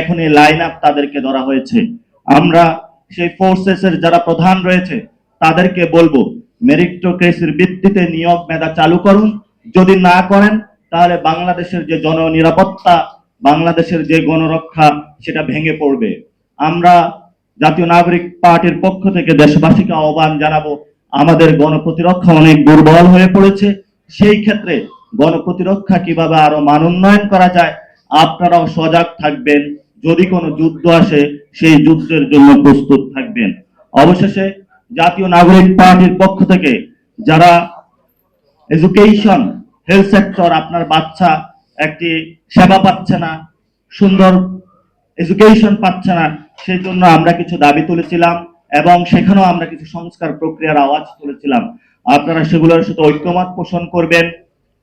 এখন এই line up তাদেরকে ধরা হয়েছে। আমরা সেই ফোর্সেস এর যারা প্রধান রয়েছে, তাদেরকে বলব মেরিটোক্রেসির ভিত্তিতে নিয়োগ মেধা চালু করুন। যদি না করেন, তাহলে বাংলাদেশের যে জননিরাপত্তা, বাংলাদেশের যে গণরক্ষা, সেটা ভেঙে পড়বে। আমরা জাতীয় নাগরিক পার্টির পক্ষ থেকে দেশবাসীকে আহ্বান জানাব, আমাদের গণপ্রতিরক্ষা অনেক দুর্বল হয়ে পড়েছে। সেই ক্ষেত্রে গণপ্রতিরক্ষা কীভাবে আরও মান উন্নয়ন করা যায় আপনারাও সজাগ থাকবেন। যদি কোনো যুদ্ধ আসে, সেই যুদ্ধের জন্য প্রস্তুত থাকবেন। অবশেষে জাতীয় নাগরিক পার্টির পক্ষ থেকে যারা এডুকেশন হেলথ সেক্টর আপনার বাচ্চা একটি সেবা পাচ্ছে না, সুন্দর এডুকেশন পাচ্ছে না, সেই জন্য আমরা কিছু দাবি তুলেছিলাম এবং সেখানেও আমরা কিছু সংস্কার প্রক্রিয়ার আওয়াজ তুলেছিলাম। আপনারা সেগুলোর সাথে ঐক্যমত পোষণ করবেন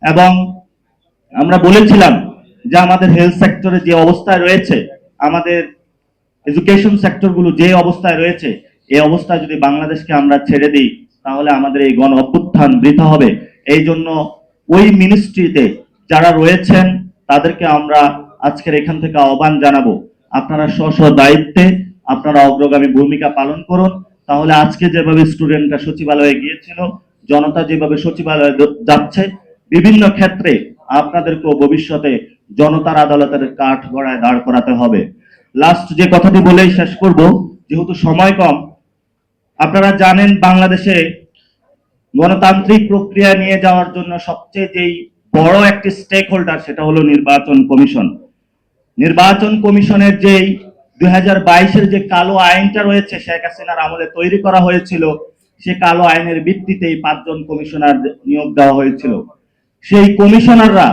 এবং আমরা বলেছিলাম যে আমাদের হেলথ সেক্টরে যে অবস্থায় রয়েছে, আমাদের এডুকেশন সেক্টরগুলো যে অবস্থায় রয়েছে, এই অবস্থায় যদি বাংলাদেশকে আমরা ছেড়ে দিই, তাহলে আমাদের এই গণ অভ্যুত্থান বৃথা হবে। এই জন্য ওই মিনিস্ট্রিতে যারা রয়েছেন, তাদেরকে আমরা আজকের এখান থেকে আহ্বান জানাব। আপনারা স্ব স্ব দায়িত্বে আপনারা অগ্রগামী ভূমিকা পালন করুন। তাহলে আজকে যেভাবে স্টুডেন্টরা সচিবালয়ে গিয়েছিল, জনতা যেভাবে সচিবালয়ে যাচ্ছে, বিভিন্ন ক্ষেত্রে আপনাদেরকেও ভবিষ্যতে জনতার আদালতের কাঠ গড়ায় দাঁড় করাতে হবে। লাস্ট যে কথাটি বলেই শেষ করব, যেহেতু সময় কম, আপনারা জানেন বাংলাদেশে গণতান্ত্রিক প্রক্রিয়া নিয়ে যাওয়ার জন্য সবচেয়ে যেই বড় একটি স্টেক হোল্ডার সেটা হলো নির্বাচন কমিশন। নির্বাচন কমিশনের যেই দুই হাজার বাইশের যে কালো আইনটা রয়েছে, শেখ হাসিনার আমলে তৈরি করা হয়েছিল, সে কালো আইনের ভিত্তিতেই পাঁচজন কমিশনার নিয়োগ দেওয়া হয়েছিল। সেই কমিশনাররা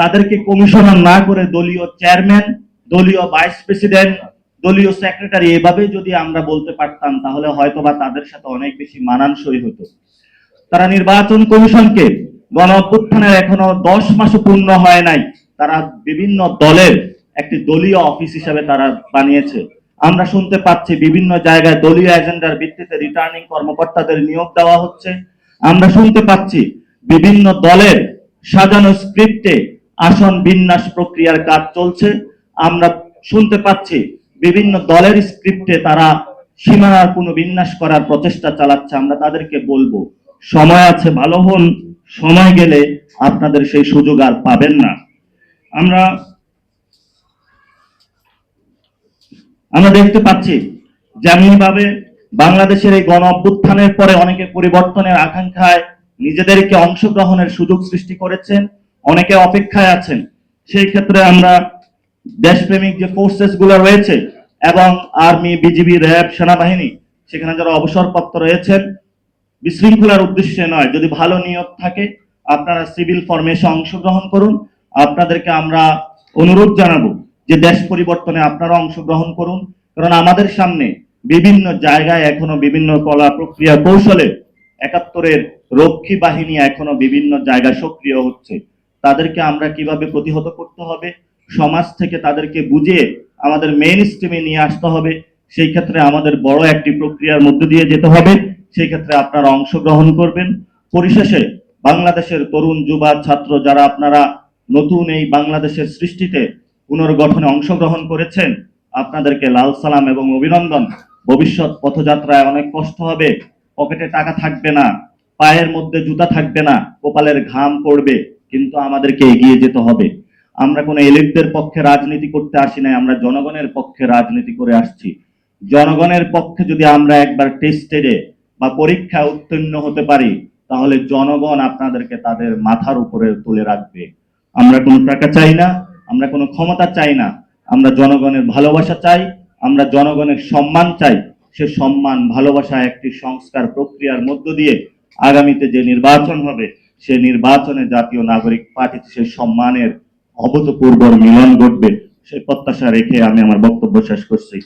তাদেরকে কমিশনার না করে দলীয় চেয়ারম্যান, দলীয় ভাইস প্রেসিডেন্ট, দলীয় সেক্রেটারি এভাবে যদি আমরা বলতে পারতাম, তাহলে হয়তোবা তাদের সাথে অনেক বেশি মানানসই হতো। তারা নির্বাচন কমিশনকে গণ অভ্যুত্থানের এখনও দশ মাসও পূর্ণ হয় নাই। তারা বিভিন্ন দলের একটি দলীয় অফিস হিসাবে তারা বানিয়েছে। আমরা শুনতে পাচ্ছি বিভিন্ন জায়গায় দলীয় এজেন্ডার ভিত্তিতে রিটার্নিং কর্মকর্তাদের নিয়োগ দেওয়া হচ্ছে। আমরা শুনতে পাচ্ছি বিভিন্ন দলের সাজানো স্ক্রিপ্টে আসন বিন্যাস প্রক্রিয়ার কাজ চলছে। আমরা শুনতে পাচ্ছি বিভিন্ন দলের স্ক্রিপ্টে তারা সীমানার কোনো বিন্যাস করার প্রচেষ্টা চালাচ্ছে। আমরা তাদেরকে বলব, সময় আছে, ভালো হন। সময় গেলে আপনাদের সেই সুযোগ আর পাবেন না। আমরা আমরা দেখতে পাচ্ছি যেমনি ভাবে বাংলাদেশের এই গণ অভ্যুত্থানের পরে অনেকে পরিবর্তনের আকাঙ্ক্ষায় নিজেদেরকে অংশগ্রহণের সুযোগ সৃষ্টি করেছেন। অনেকে অপেক্ষায় আছেন। সেই ক্ষেত্রে আমরা দেশপ্রেমিক যে ফোর্সেসগুলো রয়েছে এবং আর্মি বিজিবি র্যাব সেনাবাহিনী, সেখানে যারা অবসরপ্রাপ্ত রয়েছেন, বিশৃঙ্খলার উদ্দেশ্যে নয়। যদি ভালো নিয়ত থাকে, আপনারা সিভিল ফর্মেশে অংশগ্রহণ করুন। আপনাদেরকে আমরা অনুরোধ জানাব যে দেশ পরিবর্তনে আপনারা অংশগ্রহণ করুন। কারণ আমাদের সামনে বিভিন্ন জায়গায় এখনও বিভিন্ন কলা প্রক্রিয়া কৌশলে একাত্তরের রক্ষী বাহিনী এখনও বিভিন্ন জায়গায় সক্রিয় হচ্ছে। তাদেরকে আমরা কীভাবে প্রতিহত করতে হবে? সমাজ থেকে তাদেরকে বুঝিয়ে আমাদের মেইন স্ট্রিমে নিয়ে আসতে হবে। সেই ক্ষেত্রে আমাদের বড় একটি প্রক্রিয়ার মধ্য দিয়ে যেতে হবে। সেই ক্ষেত্রে আপনারা অংশগ্রহণ করবেন। পরিশেষে বাংলাদেশের তরুণ, যুবা, ছাত্র যারা আপনারা নতুন এই বাংলাদেশের সৃষ্টিতে পুনর্গঠনে অংশগ্রহণ করেছেন, আপনাদেরকে লাল সালাম এবং অভিনন্দন। ভবিষ্যৎ পথযাত্রায় অনেক কষ্ট হবে। পকেটে টাকা থাকবে না, পায়ের মধ্যে জুতা থাকবে না, কপালের ঘাম পড়বে। কিন্তু আমাদেরকে এগিয়ে যেতে হবে। আমরা কোনো এলিটদের পক্ষে রাজনীতি করতে আসি নাই, আমরা জনগণের পক্ষে রাজনীতি করে আসছি। জনগণের পক্ষে যদি আমরা একবার টেস্টেডে বা পরীক্ষা উত্তীর্ণ হতে পারি, তাহলে জনগণ আপনাদেরকে তাদের মাথার উপরে তুলে রাখবে। আমরা কোনো টাকা চাই না, আমরা কোনো ক্ষমতা চাই না, আমরা জনগণের ভালোবাসা চাই, আমরা জনগণের সম্মান চাই। সে সম্মান ভালোবাসা একটি সংস্কার প্রক্রিয়ার মধ্য দিয়ে আগামীতে যে নির্বাচন হবে সে নির্বাচনে জাতীয় নাগরিক পার্টিতে সেই সম্মানের অভূতপূর্ব মিলন ঘটবে সেই প্রত্যাশা রেখে আমি আমার বক্তব্য শেষ করছি।